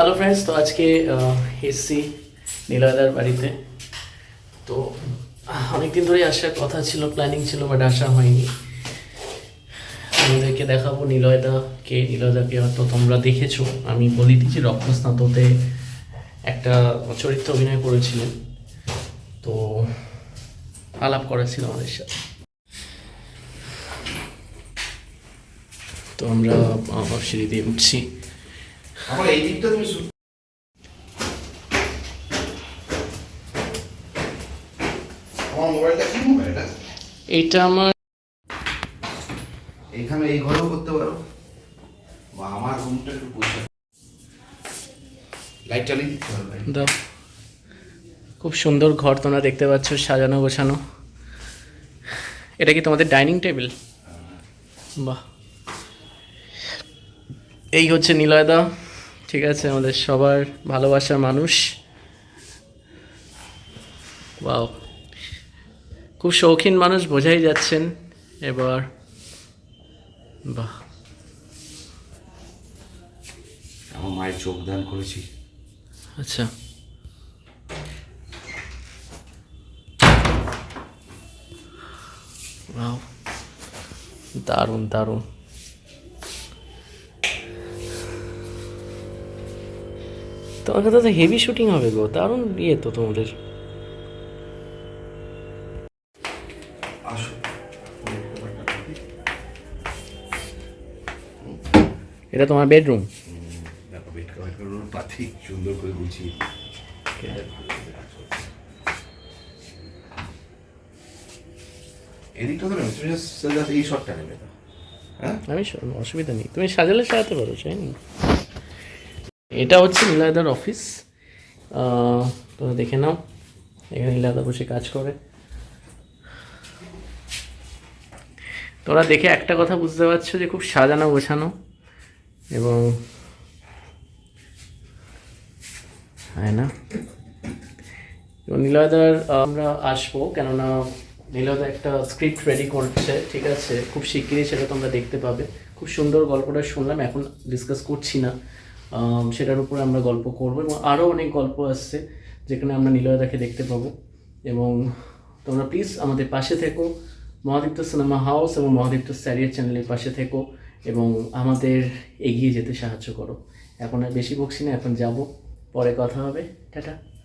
Hello friends তো আজকে এসছি নীলয়দার বাড়িতে। তো অনেকদিন ধরেই আসার কথা ছিল প্ল্যানিং ছিল বাট আসা হয়নি। আমাদেরকে দেখাবো নীলয়দাকে নীলয়দাকে হয়তো তোমরা দেখেছ। আমি বলি দিচ্ছি, রক্তস্নাততে একটা চরিত্র অভিনয় করেছিলেন। তো, আলাপ করেছিল আমাদের সাথে। তো আমরা সিঁড়ি দিয়ে উঠছি। আমার এই দিকটা তুমি আমার মোবাইলটা কি মোবাইলটা এইটা আমার এখানে এই ঘরেও করতে পারো। বা আমার রুমটা একটু পরিষ্কার লাইট চালিয়ে দিতে পারো দাও। খুব সুন্দর ঘর তোমরা দেখতে পাচ্ছ সাজানো গোছানো। এটা কি তোমাদের ডাইনিং টেবিল? বাহ। এই হচ্ছে নিলয়দা। ঠিক আছে আমাদের সবার ভালোবাসার মানুষ। বাও খুব শৌখিন মানুষ বোঝাই যাচ্ছেন এবার। বাহ। আমার মায়ের চোখ দান করেছি। আচ্ছা. দারুণ দারুণ। তোমার কাছে তো হেভি শুটিং হবে গো দারুণ ইয়ে তো তোমাদের। এটা তোমার বেডরুম সুন্দর করে গুছিয়ে এদিকটা তো নেবে তুমি just- just এই শটটা নেবে হ্যাঁ? আমি অসুবিধা নেই। তুমি সাজালে সাজাতে পারো চাই নি। এটা হচ্ছে নীলাদার অফিস। তোমরা দেখে নাও, এখানে নীলাদা বসে কাজ করে। তোমরা দেখে একটা কথা বুঝতে পারছ যে খুব সাজানো গোছানো এবং হয় না? এবং নীলয়দার আমরা আসব, কেননা নীলয়দা একটা স্ক্রিপ্ট রেডি করছে, ঠিক আছে? খুব শিগগিরই সেটা তোমরা দেখতে পাবে। খুব সুন্দর গল্পটা শুনলাম, এখন ডিসকাস করছি না। সেটার উপরে আমরা গল্প করব এবং আরও অনেক গল্প আসছে যেখানে আমরা নীলয়দাকে দেখতে পাবো। এবং তোমরা প্লিজ আমাদের পাশে থেকো। মহাদীপ্ত সিনেমা হাউস এবং মহাদীপ্ত স্যারিয়ার চ্যানেলের পাশে থেকো এবং আমাদের এগিয়ে যেতে সাহায্য করো। এখন আর বেশি বকছি না, এখন যাব। পরে কথা হবে। টাটা।